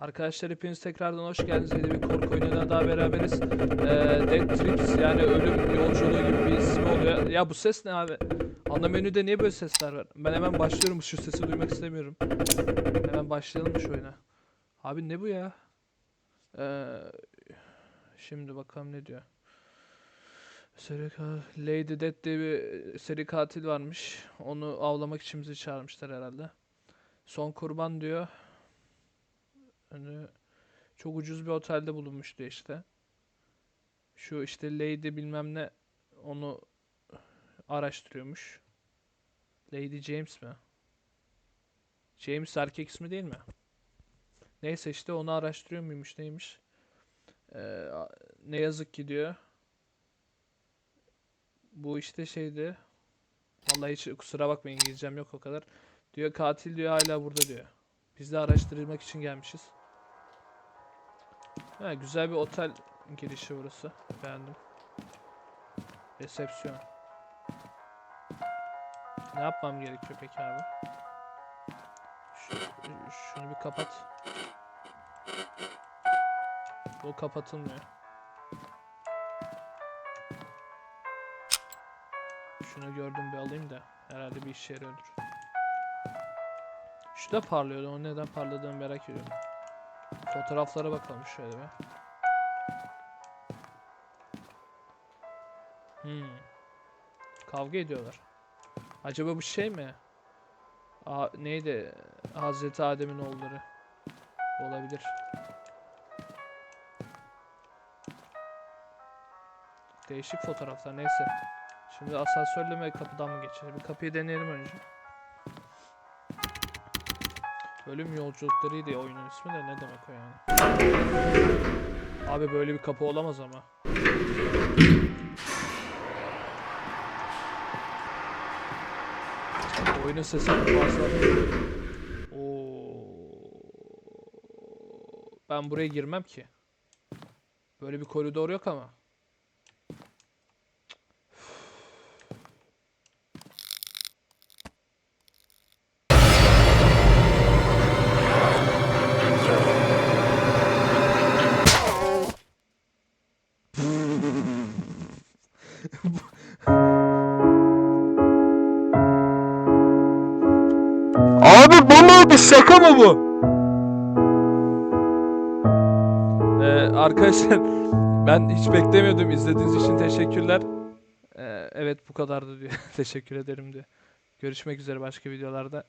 Arkadaşlar hepiniz tekrardan hoş geldiniz. Yeni bir korku oyununa daha beraberiz. Ee, Dead Trips yani ölüm yolculuğu gibi bir ismi oluyor. Ya bu ses ne abi? Ana menüde niye böyle sesler var? Ben hemen başlıyorum. Şu sesi duymak istemiyorum. Hemen başlayalım şu oyuna. Abi ne bu ya? Ee, şimdi bakalım ne diyor. Seri Lady Death diye bir seri katil varmış. Onu avlamak için bizi çağırmışlar herhalde. Son kurban diyor. Hani çok ucuz bir otelde bulunmuştu işte. Şu işte Lady bilmem ne onu araştırıyormuş. Lady James mi? James erkek ismi değil mi? Neyse işte onu araştırıyor muymuş neymiş. Ee, ne yazık ki diyor. Bu işte şeydi. Vallahi hiç kusura bakmayın İngilizcem yok o kadar. Diyor katil diyor hala burada diyor. Biz de araştırmak için gelmişiz. Ha, güzel bir otel girişi burası. Beğendim. Resepsiyon. Ne yapmam gerekiyor peki abi? Şu, şunu bir kapat. Bu kapatılmıyor. Şunu gördüm bir alayım da herhalde bir işe yarıyordur. Şu da parlıyordu. O neden parladığını merak ediyorum. Fotoğraflara bakalım şöyle bir. Hmm. Kavga ediyorlar. Acaba bu şey mi? A neydi? Hazreti Adem'in oğulları. Olabilir. Değişik fotoğraflar neyse. Şimdi asansörle mi kapıdan mı geçelim? Bir kapıyı deneyelim önce. Ölüm yolculuklarıydı ya oyunun ismi de ne demek o yani? Abi böyle bir kapı olamaz ama. Oyunun sesi fazla. Ben buraya girmem ki. Böyle bir koridor yok ama. Abi bu mu? Bir şaka mı bu? Ee, arkadaşlar ben hiç beklemiyordum. İzlediğiniz için teşekkürler. Ee, evet bu kadardı diyor. Teşekkür ederim diyor. Görüşmek üzere başka videolarda.